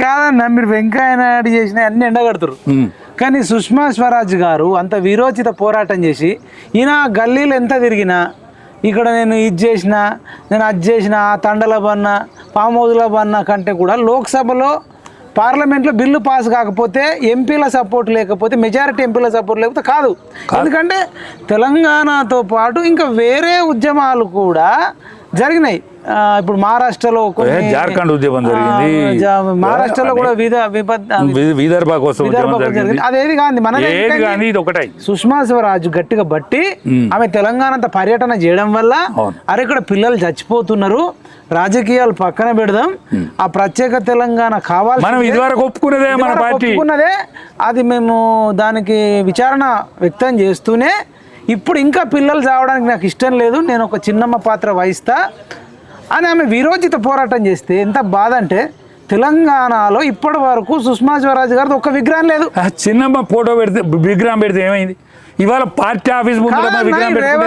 కాదన్నా మీరు వెంకయ్య నాయుడు చేసిన అన్ని ఎండగడుతురు. కానీ సుష్మా స్వరాజ్ గారు అంత వీరోచిత పోరాటం చేసి ఈయన గల్లీలు ఎంత తిరిగినా ఇక్కడ నేను ఇది చేసిన నేను అది చేసిన ఆ తండల బన్న హౌస్ల బన్న కంటే కూడా లోక్సభలో పార్లమెంట్లో బిల్లు పాస్ కాకపోతే ఎంపీల సపోర్ట్ లేకపోతే మెజారిటీ ఎంపీల సపోర్ట్ లేకపోతే కాదు. ఎందుకంటే తెలంగాణతో పాటు ఇంకా వేరే ఉద్యమాలు కూడా జరిగినాయి. ఇప్పుడు మహారాష్ట్రలో జార్ఖండ్ ఉద్యమం జరిగింది. మహారాష్ట్రలో కూడా విదర్భ కోసం. అదేది కాదు మన ఏది కానీ ఇది ఒకటే. సుష్మా స్వరాజ్ గట్టిగా బట్టి ఆమె తెలంగాణ అంతా పర్యటన చేయడం వల్ల. అరే ఇక్కడ పిల్లలు చచ్చిపోతున్నారు. రాజకీయాలు పక్కన పెడదాం. ఆ ప్రత్యేక తెలంగాణ కావాలి మనం ఇదివరకు ఒప్పుకున్నదే మన పార్టీ. ఒప్పుకున్నదే. అది మేము దానికి విచారణ వ్యక్తం చేస్తూనే ఇప్పుడు ఇంకా పిల్లలు చావడానికి నాకు ఇష్టం లేదు నేను ఒక చిన్నమ్మ పాత్ర వహిస్తా అని ఆమె విరోచిత పోరాటం చేస్తే ఎంత బాధ అంటే తెలంగాణలో ఇప్పటి వరకు సుష్మా స్వరాజ్ గారిది ఒక్క విగ్రహం లేదు. ఆ చిన్నమ్మ ఫోటో పెడితే విగ్రహం పెడితే ఏమైంది? ఇవాళ పార్టీ ఆఫీస్ ముందు విగ్రహం